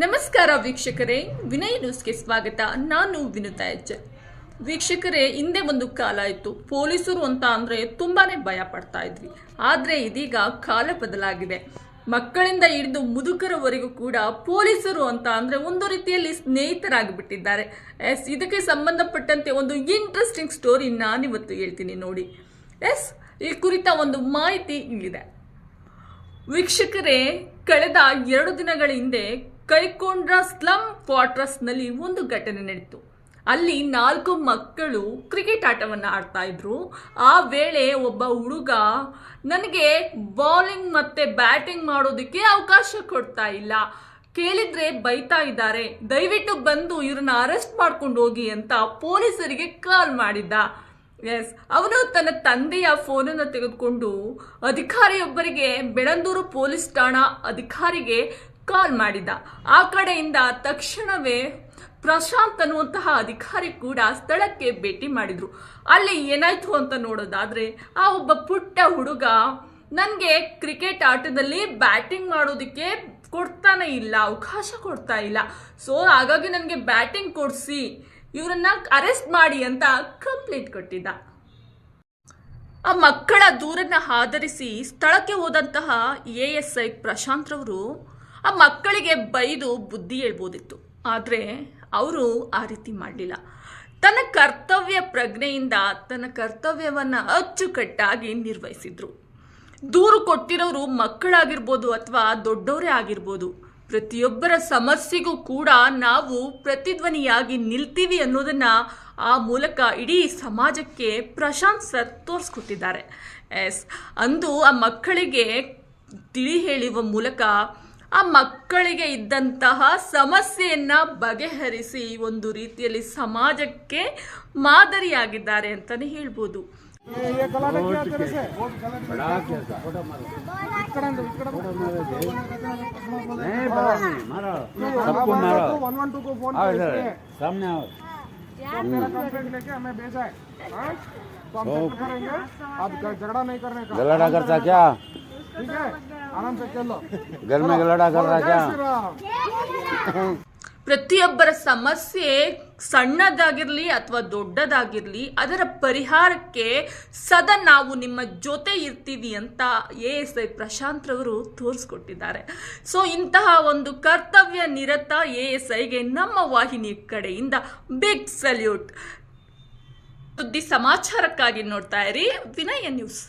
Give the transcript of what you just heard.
ನಮಸ್ಕಾರ ವೀಕ್ಷಕರೇ, ವಿನಯ್ ನ್ಯೂಸ್ಗೆ ಸ್ವಾಗತ. ನಾನು ವಿನುತಾ ಹೆಜ್ಜೆ ವೀಕ್ಷಕರೇ, ಹಿಂದೆ ಒಂದು ಕಾಲ ಇತ್ತು. ಪೊಲೀಸರು ಅಂತ ಅಂದರೆ ತುಂಬಾ ಭಯ ಪಡ್ತಾ ಇದ್ವಿ. ಆದರೆ ಇದೀಗ ಕಾಲ ಬದಲಾಗಿದೆ. ಮಕ್ಕಳಿಂದ ಹಿಡಿದು ಮುದುಕರವರೆಗೂ ಕೂಡ ಪೊಲೀಸರು ಅಂತ ಅಂದರೆ ಒಂದು ರೀತಿಯಲ್ಲಿ ಸ್ನೇಹಿತರಾಗಿಬಿಟ್ಟಿದ್ದಾರೆ. ಎಸ್, ಇದಕ್ಕೆ ಸಂಬಂಧಪಟ್ಟಂತೆ ಒಂದು ಇಂಟ್ರೆಸ್ಟಿಂಗ್ ಸ್ಟೋರಿ ನಾನಿವತ್ತು ಹೇಳ್ತೀನಿ ನೋಡಿ. ಎಸ್, ಈ ಕುರಿತ ಒಂದು ಮಾಹಿತಿ ಇಲ್ಲಿದೆ. ವೀಕ್ಷಕರೇ, ಕಳೆದ ಎರಡು ದಿನಗಳ ಹಿಂದೆ ಕೈಕೊಂಡ್ರ ಸ್ಲಮ್ ಕ್ವಾರ್ಟರ್ಸ್ನಲ್ಲಿ ಒಂದು ಘಟನೆ ನಡೆಯಿತು ಅಲ್ಲಿ ನಾಲ್ಕು ಮಕ್ಕಳು ಕ್ರಿಕೆಟ್ ಆಟವನ್ನು ಆಡ್ತಾ ಇದ್ರು. ಆ ವೇಳೆ ಒಬ್ಬ ಹುಡುಗ, ನನಗೆ ಬೌಲಿಂಗ್ ಮತ್ತೆ ಬ್ಯಾಟಿಂಗ್ ಮಾಡೋದಕ್ಕೆ ಅವಕಾಶ ಕೊಡ್ತಾ ಇಲ್ಲ. ಕೇಳಿದ್ರೆ ಬೈತಾ ಇದ್ದಾರೆ. ದಯವಿಟ್ಟು ಬಂದು ಇವ್ರನ್ನ ಅರೆಸ್ಟ್ ಮಾಡ್ಕೊಂಡು ಹೋಗಿ ಅಂತ ಪೊಲೀಸರಿಗೆ ಕಾಲ್ ಮಾಡಿದ್ದ. ಎಸ್, ಅವನು ತನ್ನ ತಂದೆಯ ಫೋನನ್ನು ತೆಗೆದುಕೊಂಡು ಅಧಿಕಾರಿಯೊಬ್ಬರಿಗೆ ಬೆಳಂದೂರು ಪೊಲೀಸ್ ಠಾಣಾ ಅಧಿಕಾರಿಗೆ ಕಾಲ್ ಮಾಡಿದ. ಆ ಕಡೆಯಿಂದ ತಕ್ಷಣವೇ ಪ್ರಶಾಂತ್ ಅನ್ನುವಂತಹ ಅಧಿಕಾರಿ ಕೂಡ ಸ್ಥಳಕ್ಕೆ ಭೇಟಿ ಮಾಡಿದ್ರು. ಅಲ್ಲಿ ಏನಾಯ್ತು ಅಂತ ನೋಡೋದಾದ್ರೆ, ಆ ಒಬ್ಬ ಪುಟ್ಟ ಹುಡುಗ ನನಗೆ ಕ್ರಿಕೆಟ್ ಆಟದಲ್ಲಿ ಬ್ಯಾಟಿಂಗ್ ಮಾಡೋದಕ್ಕೆ ಕೊಡ್ತಾನೆ ಇಲ್ಲ, ಅವಕಾಶ ಕೊಡ್ತಾ ಇಲ್ಲ. ಸೊ, ಹಾಗಾಗಿ ನನಗೆ ಬ್ಯಾಟಿಂಗ್ ಕೊಡಿಸಿ, ಇವರನ್ನ ಅರೆಸ್ಟ್ ಮಾಡಿ ಅಂತ ಕಂಪ್ಲೇಂಟ್ ಕೊಟ್ಟಿದ್ದ. ಆ ಮಕ್ಕಳ ದೂರನ್ನ ಆಧರಿಸಿ ಸ್ಥಳಕ್ಕೆ ಹೋದಂತಹ ಎ ಎಸ್ ಐ ಪ್ರಶಾಂತ್ ರವರು ಆ ಮಕ್ಕಳಿಗೆ ಬೈದು ಬುದ್ಧಿ ಹೇಳ್ಬೋದಿತ್ತು. ಆದರೆ ಅವರು ಆ ರೀತಿ ಮಾಡಲಿಲ್ಲ. ತನ್ನ ಕರ್ತವ್ಯ ಪ್ರಜ್ಞೆಯಿಂದ ತನ್ನ ಕರ್ತವ್ಯವನ್ನು ಅಚ್ಚುಕಟ್ಟಾಗಿ ನಿರ್ವಹಿಸಿದ್ರು. ದೂರು ಕೊಟ್ಟಿರೋರು ಮಕ್ಕಳಾಗಿರ್ಬೋದು ಅಥವಾ ದೊಡ್ಡವರೇ ಆಗಿರ್ಬೋದು, ಪ್ರತಿಯೊಬ್ಬರ ಸಮಸ್ಯೆಗೂ ಕೂಡ ನಾವು ಪ್ರತಿಧ್ವನಿಯಾಗಿ ನಿಲ್ತೀವಿ ಅನ್ನೋದನ್ನ ಆ ಮೂಲಕ ಇಡೀ ಸಮಾಜಕ್ಕೆ ಪ್ರಶಾಂತ್ ಸರ್ ತೋರಿಸ್ಕೊಟ್ಟಿದ್ದಾರೆ. ಎಸ್, ಅಂದು ಆ ಮಕ್ಕಳಿಗೆ ತಿಳಿ ಹೇಳುವ ಮೂಲಕ ಆ ಮಕ್ಕಳಿಗೆ ಇದ್ದಂತಹ ಸಮಸ್ಯೆಯನ್ನ ಬಗೆಹರಿಸಿ ಒಂದು ರೀತಿಯಲ್ಲಿ ಸಮಾಜಕ್ಕೆ ಮಾದರಿಯಾಗಿದ್ದಾರೆ ಅಂತಾನೆ ಹೇಳ್ಬೋದು ये ये गला किया तेरे से बहुत गलत बड़ा इकड़ा इकड़ा नहीं बड़ा नहीं मारो सबको मारो वन वन टू को फोन आओ कर इधर इसलिए सामने आओ तो तेरा कंप्लेंट लेके हमें भेजा है हाँ? तो हम चेक करेंगे आप ग- झगड़ा नहीं करने का गलड़ा करता क्या ठीक है आराम से खेल लो घर में गलड़ा कर रहा जय क्या श्री राम ಪ್ರತಿಯೊಬ್ಬರ ಸಮಸ್ಯೆ ಸಣ್ಣದಾಗಿರ್ಲಿ ಅಥವಾ ದೊಡ್ಡದಾಗಿರ್ಲಿ ಅದರ ಪರಿಹಾರಕ್ಕೆ ಸದಾ ನಾವು ನಿಮ್ಮ ಜೊತೆ ಇರ್ತೀವಿ ಅಂತ ಎ ಎಸ್ ಐ ಪ್ರಶಾಂತ್ ರವರು ತೋರಿಸ್ಕೊಟ್ಟಿದ್ದಾರೆ ಸೊ ಇಂತಹ ಒಂದು ಕರ್ತವ್ಯ ನಿರತ ಎ ಎಸ್ ಐಗೆ ನಮ್ಮ ವಾಹಿನಿ ಕಡೆಯಿಂದ ಬಿಗ್ ಸಲ್ಯೂಟ್ ಸುದ್ದಿ ಸಮಾಚಾರಕ್ಕಾಗಿ ನೋಡ್ತಾ ಇರಿ ವಿನಯ ನ್ಯೂಸ್